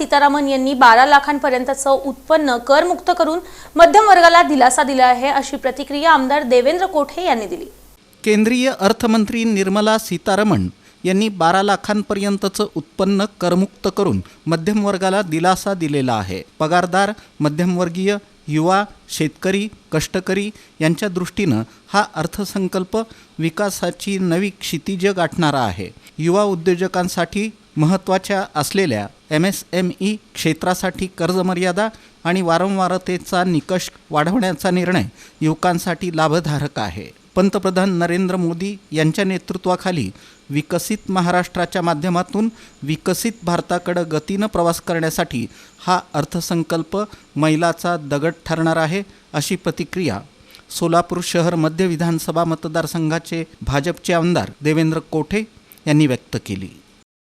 सीतारामन यांनी बारा लाखांपर्यंतचं उत्पन्न करमुक्त करून मध्यम वर्गाला दिलासा दिला आहे अशी प्रतिक्रिया आमदार देवेंद्र कोठे यांनी दिली. केंद्रीय अर्थमंत्री निर्मला सीतारमण यांनी बारा लाखांपर्यंतचं उत्पन्न करमुक्त करून मध्यम वर्गाला दिलासा दिलेला आहे. पगारदार मध्यमवर्गीय युवा शेतकरी कष्टकरी यांच्या दृष्टीनं हा अर्थसंकल्प विकासाची नवी क्षितिज गाठणारा आहे. युवा उद्योजकांसाठी महत्त्वाच्या असलेल्या एम एस एम ई क्षेत्रासाठी कर्जमर्यादा आणि वारंवारतेचा निकष वाढवण्याचा निर्णय युवकांसाठी लाभधारक आहे. पंतप्रधान नरेंद्र मोदी यांच्या नेतृत्वाखाली विकसित महाराष्ट्राच्या माध्यमातून विकसित भारताकडं गतीनं प्रवास करण्यासाठी हा अर्थसंकल्प मैलाचा दगड ठरणार आहे अशी प्रतिक्रिया सोलापूर शहर मध्य विधानसभा मतदारसंघाचे भाजपचे आमदार देवेंद्र कोठे यांनी व्यक्त केली.